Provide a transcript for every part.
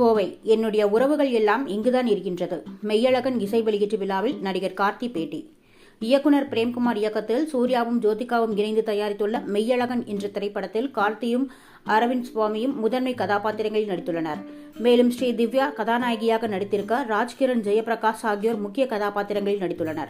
கோவை. என்னுடைய உறவுகள் எல்லாம் இங்குதான் இருக்கின்றது. மெய்யழகன் இசை வெளியீட்டு விழாவில் நடிகர் கார்த்தி பேட்டி. இயக்குனர் பிரேம்குமார் இயக்கத்தில் சூர்யாவும் ஜோதிகாவும் இணைந்து தயாரித்துள்ள மெய்யழகன் என்ற திரைப்படத்தில் கார்த்தியும் அரவிந்த் சுவாமியும் முதன்மை கதாபாத்திரங்களில் நடித்துள்ளனர். மேலும் ஸ்ரீ திவ்யா கதாநாயகியாக நடித்திருக்க ராஜ்கிரண் ஜெயபிரகாஷ் ஆகியோர் முக்கிய கதாபாத்திரங்களில் நடித்துள்ளனர்.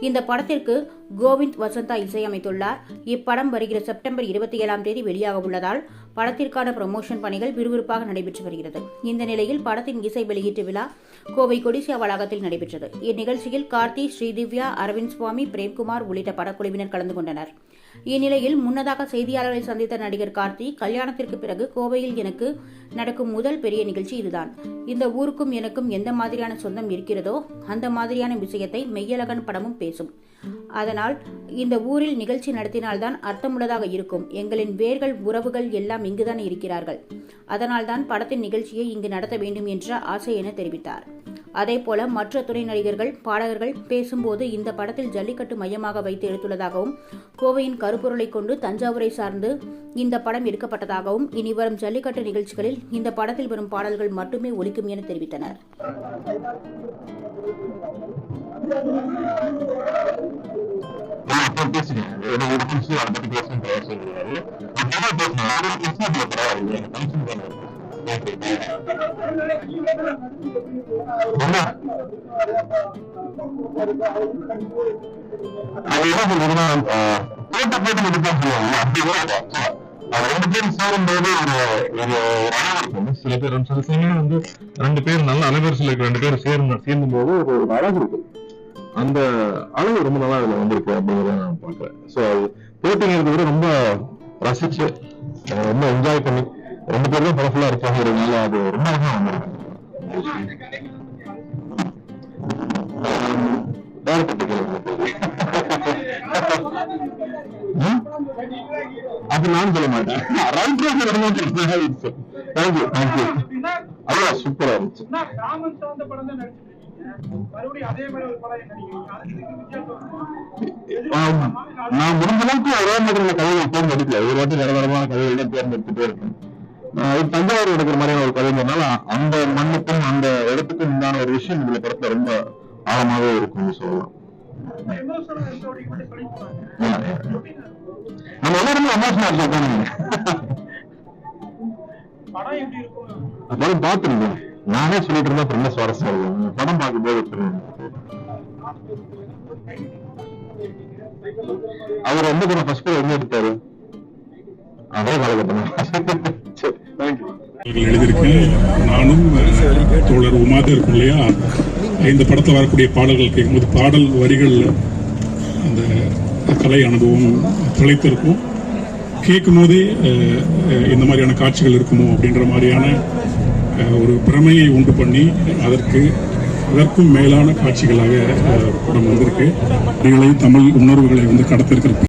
இந்த படத்திற்கு கோவிந்த் வசந்தா இசையமைத்துள்ளார். இப்படம் வருகிற செப்டம்பர் இருபத்தி ஏழாம் தேதி வெளியாக உள்ளதால் படத்திற்கான ப்ரமோஷன் பணிகள் விறுவிறுப்பாக நடைபெற்று வருகிறது. இந்த நிலையில் படத்தின் இசை வெளியீட்டு விழா கோவை கொடிசியா வளாகத்தில் நடைபெற்றது. இந்நிகழ்ச்சியில் கார்த்தி ஸ்ரீதிவ்யா அரவிந்த் சுவாமி பிரேம்குமார் உள்ளிட்ட படக்குழுவினர் கலந்து கொண்டனர். இந்நிலையில் முன்னதாக செய்தியாளர்களை சந்தித்த நடிகர் கார்த்தி கல்யாணத்திற்கு பிறகு கோவையில் எனக்கு நடக்கும் முதல் பெரிய நிகழ்ச்சி இதுதான். இந்த ஊருக்கும் எனக்கும் எந்த மாதிரியான சொந்தம் இருக்கிறதோ அந்த மாதிரியான விஷயத்தை மெய்யழகன் படமும் பேசும். அதனால் இந்த ஊரில் நிகழ்ச்சி நடத்தினால்தான் அர்த்தமுள்ளதாக இருக்கும். எங்களின் வேர்கள் உறவுகள் எல்லாம் இங்குதான் இருக்கிறார்கள். அதனால்தான் படத்தின் நிகழ்ச்சியை இங்கு நடத்த வேண்டும் என்ற ஆசை என தெரிவித்தார். அதேபோல மற்ற துணை நடிகர்கள் பாடகர்கள் பேசும்போது இந்த படத்தில் ஜல்லிக்கட்டு மையமாக வைத்து எடுத்துள்ளதாகவும் கோவையின் கருப்பொருளை கொண்டு தஞ்சாவூரை சார்ந்து இந்த படம் எடுக்கப்பட்டதாகவும் இனி வரும் ஜல்லிக்கட்டு நிகழ்ச்சிகளில் இந்த படத்தில் வரும் பாடல்கள் மட்டுமே ஒலிக்கும் என தெரிவித்தனர். நான் அது என்ன சொல்றதுன்னா போட்டு மட்டும் சொல்லுவாங்க அப்படி ரெண்டு பேரும் சேரும்போது ஒரு ஒரு அழகு இருக்கும் சில பேர் சில சமயம் வந்து ரெண்டு பேர் நல்ல அலைவரிசையில் இருக்கிற ரெண்டு பேரும் சேர்ந்து சேர்ந்தும் போது ஒரு ஒரு அழகு இருக்கும் அந்த அளவு ரொம்ப நல்லா இதுல வந்திருக்கு அப்படிங்கிறத நான் பாக்குறேன் ஸோ அது போட்டிங்கிறத விட ரொம்ப ரசிச்சு ரொம்ப என்ஜாய் பண்ணி ரெண்டு பேரும் தான் பவர்ஃபுல்லா இருக்காங்கிறதுனால அது ரொம்ப அழகா வந்திருக்கு அது நான் சொல்ல மாட்டேன். ரைட் தேங்க்யூ தேங்க்யூ அதான் சூப்பரா இருந்துச்சு. நான் முடிஞ்ச அளவுக்கு ஒரே மாதிரி கதைகள் தேர்ந்தெடுக்கல. ஒரு வாட்டி நிரந்தரமான கதைகள் தான் தேர்ந்தெடுத்துட்டே இருக்கேன். ஆஹ் தஞ்சாவூர் எடுக்கிற மாதிரியான ஒரு கதைங்கிறதுனால அந்த மண்ணுக்கும் அந்த இடத்துக்கும் உண்டான ஒரு விஷயம் இதுல படத்துல ரொம்ப ஆழமாவே இருக்கும்னு சொல்லலாம். எமோஷனல். நம்ம எல்லாருமே அம்மாசமா இருக்காங்க படம் பார்த்துருந்தேன் நானே சொல்லிட்டு இருந்தா ரொம்ப சுவாரஸ்யம் இருக்கும் படம் பார்க்கும்போது. அவர் எந்த படம் ஃபர்ஸ்ட் எங்க எடுத்தாரு? அதே காலகட்டம் எழுதியிருக்கேன். நானும் தோழர் உமாதே இருக்கும் இல்லையா? இந்த படத்தில் வரக்கூடிய பாடல்கள் கேட்கும்போது பாடல் வரிகளில் அந்த கலை அனுபவம் திளைத்திருக்கும் கேட்கும் போதே இந்த மாதிரியான காட்சிகள் இருக்குமோ அப்படின்ற மாதிரியான ஒரு பிரமையை உண்டு பண்ணி அதற்கு அதற்கும் மேலான காட்சிகளாக படம் வந்திருக்கு. நீங்களையும் தமிழ் உணர்வுகளை வந்து கடத்திருக்கிறது